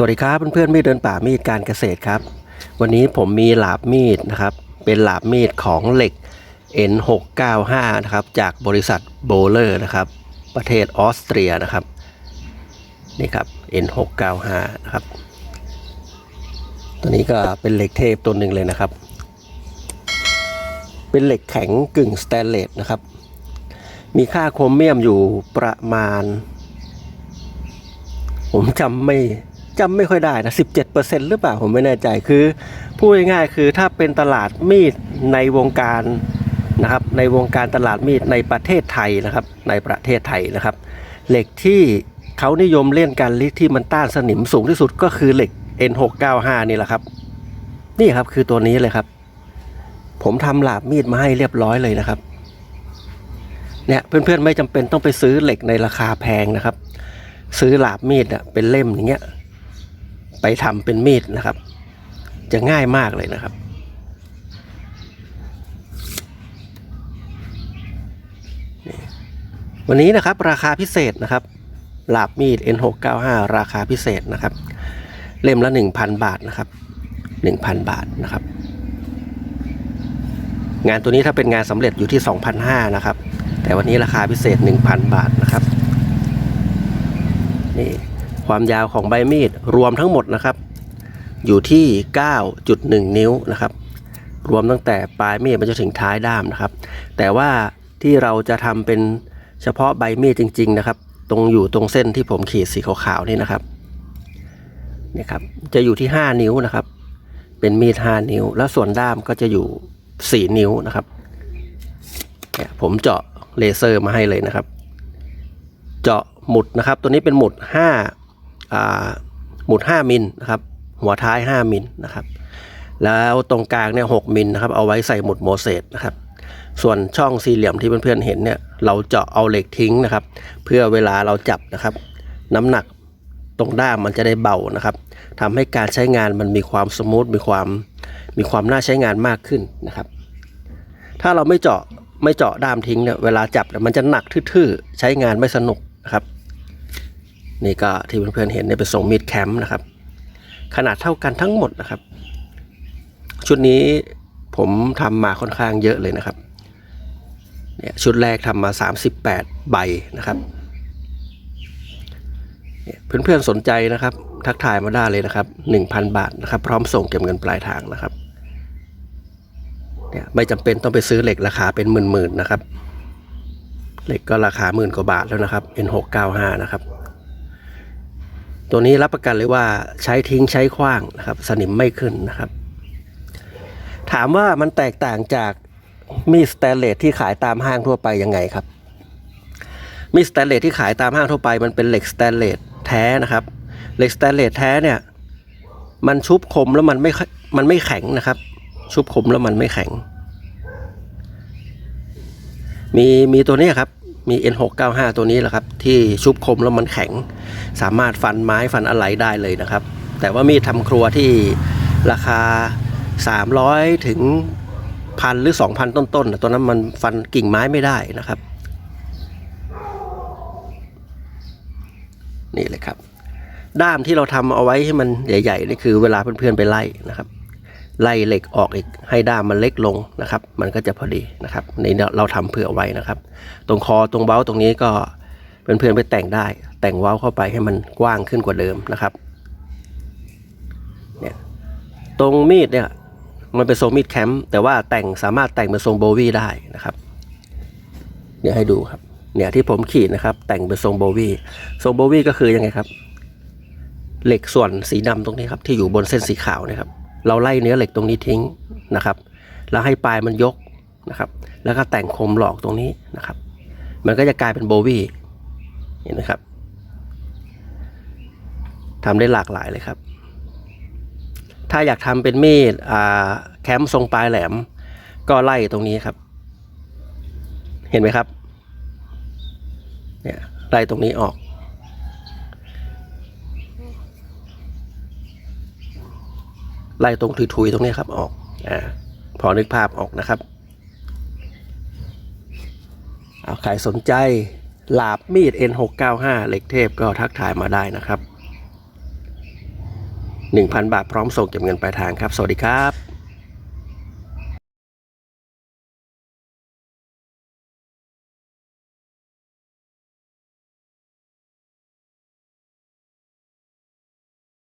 สวัสดีครับเพื่อนๆมีดเดินป่ามีดการเกษตรครับ วันนี้ผมมีหลาบมีดนะครับ เป็นหลาบมีดของเหล็ก N695 นะครับ จากบริษัทโบเลอร์นะครับ ประเทศออสเตรียนะครับ นี่ครับ N695 นะครับ ตัวนี้ก็เป็นเหล็กเทพตัวหนึ่งเลยนะครับ เป็นเหล็กแข็งกึ่งสแตนเลสนะครับ มีค่าโครเมียมอยู่ประมาณ ผมจำไม่ จำไม่ค่อยได้นะ 17%หรือเปล่าผมไม่แน่ใจคือพูดง่ายๆคือถ้าเป็นตลาดมีดในวงการนะครับในวงการตลาดมีดในประเทศไทยนะครับ ในประเทศไทยนะครับ เหล็กที่เขานิยมเล่นกันลิที่มันต้านสนิมสูงที่สุดก็คือเหล็ก N695 นี่แหละครับ นี่ครับคือตัวนี้เลยครับ ผมทำหลาบมีดมาให้เรียบร้อยเลยนะครับเนี่ยเพื่อนๆไม่จำเป็นต้องไปซื้อเหล็กในราคาแพงนะครับ ซื้อหลาบมีดอะเป็นเล่มอย่างเงี้ย ไปทำเป็นมีดนะครับ จะง่ายมากเลยนะครับ วันนี้นะครับราคาพิเศษนะครับหลาบมีด N695 ราคาพิเศษนะครับ เล่มละ 1,000 บาทนะครับ 1,000 บาทนะครับ งานตัวนี้ถ้าเป็นงานสำเร็จอยู่ที่2,500นะครับ แต่วันนี้ราคาพิเศษ 1,000 บาทนะครับนี่ ความยาวของใบมีดรวมทั้งหมดนะครับ อยู่ที่ 9.1 นิ้วนะครับ รวมตั้งแต่ปลายมีดไปจนถึงท้ายด้ามนะครับ แต่ว่าที่เราจะทำเป็นเฉพาะใบมีดจริง ๆ นะครับ ตรงอยู่ตรงเส้นที่ผมขีดสีขาวๆนี่นะครับนี่ครับ จะอยู่ที่ 5 นิ้วนะครับ เป็นมีด 5 นิ้ว แล้วส่วนด้ามก็จะอยู่ 4 นิ้วนะครับเนี่ยผมเจาะเลเซอร์มาให้เลยนะครับ เจาะหมุดนะครับ ตัวนี้เป็นหมุด5 หมุด 5 มิลนะครับหัวท้าย 5 มิลนะครับแล้วตรงกลางเนี่ย6มิลนะครับเอาไว้ใส่หมุดโมเสสนะครับส่วนช่องสี่เหลี่ยมที่เพื่อนๆเห็นเนี่ยเราเจาะเอาเหล็กทิ้งนะครับ เพื่อเวลาเราจับนะครับ น้ำหนักตรงด้ามมันจะได้เบานะครับทำให้การใช้งานมันมีความสมูทมีความมีความน่าใช้งานมากขึ้นนะครับ ถ้าเราไม่เจาะไม่เจาะด้ามทิ้งเนี่ยเวลาจับเนี่ยมันจะหนักทื่อๆใช้งานไม่สนุกนะครับ นี่ก็ที่เพื่อนๆเห็นเนี่ยเป็นทรงมีดแคมป์นะครับ ขนาดเท่ากันทั้งหมดนะครับ ชุดนี้ผมทำมาค่อนข้างเยอะเลยนะครับเนี่ยชุดแรกทำมา 38 ใบนะครับเพื่อนๆสนใจนะครับ ทักทายมาได้เลยนะครับ 1,000 บาทนะครับ พร้อมส่งเก็บเงินปลายทางนะครับเนี่ยไม่จำเป็นต้องไปซื้อเหล็กราคาเป็นหมื่นๆนะครับ เหล็กก็ราคาหมื่นกว่าบาทแล้วนะครับ N695 นะครับ ตัวนี้รับประกันเลยว่าใช้ทิ้งใช้ขว้างนะครับ สนิมไม่ขึ้นนะครับ ถามว่ามันแตกต่างจากมีสแตนเลสที่ขายตามห้างทั่วไปยังไงครับ มีสแตนเลสที่ขายตามห้างทั่วไป มันเป็นเหล็กสแตนเลสแท้นะครับ เหล็กสแตนเลสแท้เนี่ย มันชุบคมแล้วมันไม่ค่อยมันไม่แข็งนะครับ ชุบคมแล้วมันไม่แข็ง มีมีตัวนี้ครับ มี N695 ตัวนี้แหละครับ ที่ชุบคมแล้วมันแข็ง สามารถฟันไม้ฟันอะไรได้เลยนะครับ แต่ว่ามีดทำครัวที่ราคา 300 ถึงพันหรือ 2,000 ต้นๆน่ะตัวนั้นมันฟันกิ่งไม้ไม่ได้นะครับ นี่เลยครับ ด้ามที่เราทำเอาไว้ให้มันใหญ่ๆนี่คือเวลาเพื่อนๆไปไล่นะครับ ไล่เหล็กออกอีกให้ด้ามมันเล็กลงนะครับ มันก็จะพอดีนะครับในเราทำเผื่อไว้นะครับ ตรงคอตรงเบ้าตรงนี้ก็เพื่อนๆไปแต่งได้ แต่งเว้าเข้าไปให้มันกว้างขึ้นกว่าเดิมนะครับเนี่ยตรงมีดเนี่ยมันเป็นทรงมีดแคมป์แต่ว่าแต่งสามารถแต่งเป็นทรงโบวี่ได้นะครับเดี๋ยวให้ดูครับเนี่ยที่ผมขีดนะครับ แต่งเป็นทรงโบวี่ทรงโบวี่ก็คือยังไงครับ เหล็กส่วนสีดำตรงนี้ครับที่อยู่บนเส้นสีขาวนะครับ เราไล่เนื้อเหล็กตรงนี้ทิ้งนะครับ แล้วให้ปลายมันยกนะครับ แล้วก็แต่งคมหลอกตรงนี้นะครับ มันก็จะกลายเป็นโบวี่เห็นไหมครับทำได้หลากหลายเลยครับ ถ้าอยากทำเป็นมีดแคมป์ทรงปลายแหลม ก็ไล่ตรงนี้ครับ เห็นไหมครับ เนี่ยไล่ตรงนี้ออก ไล่ตรงทุยๆตรงนี้ครับออกอ่าพอนึกภาพออกนะครับเอาใครสนใจหลาบมีด N695 เหล็กเทพก็ทักทายมาได้นะครับ 1,000 บาทพร้อมส่งเก็บเงินปลายทางครับ สวัสดีครับ